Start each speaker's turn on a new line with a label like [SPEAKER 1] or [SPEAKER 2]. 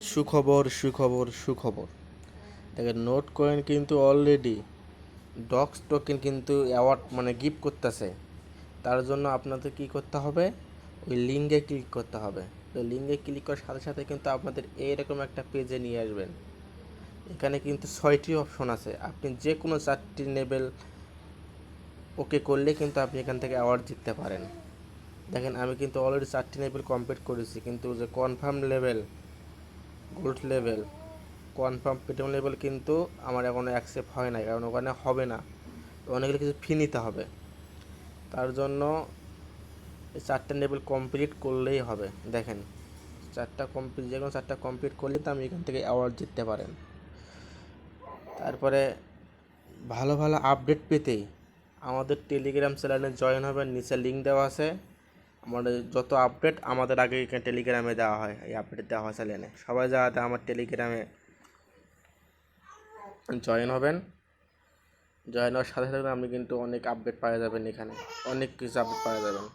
[SPEAKER 1] সুখবর সুখবর সুখবর। দেখেন নোট কয়েন কিন্তু অলরেডি ডক্স টোকেন কিন্তু অ্যাওয়ার্ড মানে গিফট করতেছে। তার জন্য আপনাদের কি করতে হবে? ওই লিঙ্কে ক্লিক করতে হবে। তো লিঙ্কে ক্লিক করার সাথে সাথে কিন্তু আপনাদের এইরকম একটা পেজে নিয়ে আসবেন। এখানে কিন্তু ছয়টি অপশন আছে। আপনি যে কোনো চারটি লেভেল ওকে করলে কিন্তু আপনি এখান থেকে অ্যাওয়ার্ড জিততে পারেন। দেখেন, আমি কিন্তু অলরেডি চারটি লেভেল কমপ্লিট করেছি। কিন্তু যে confirm level gold level confirm Paytm level কিন্তু আমার এখনও অ্যাকসেপ্ট হয় নাই, কারণ ওখানে হবে না। অনেকগুলো কিছু ফি নিতে হবে। তার জন্য চারটে লেভেল কমপ্লিট করলেই হবে, দেখেন। চারটা কমপ্লিট যে কোনো চারটা কমপ্লিট করলে তো আমি এখান থেকে অ্যাওয়ার্ড জিততে পারেন। তারপরে ভালো ভালো আপডেট পেতেই আমাদের টেলিগ্রাম চ্যানেলে জয়েন হবেন, নিচে লিঙ্ক দেওয়া আছে। আমাদের যত আপডেট আমাদের আগে এখানে টেলিগ্রামে দেওয়া হয়, এই আপডেট দেওয়া হয় চ্যানেলে সবাই যাতে আমার টেলিগ্রামে জয়েন হবেন। জয়েন হওয়ার সাথে সাথে আপনি কিন্তু অনেক আপডেট পাওয়া যাবেন এখানে। অনেক কিছু আপডেট পাওয়া যাবেন।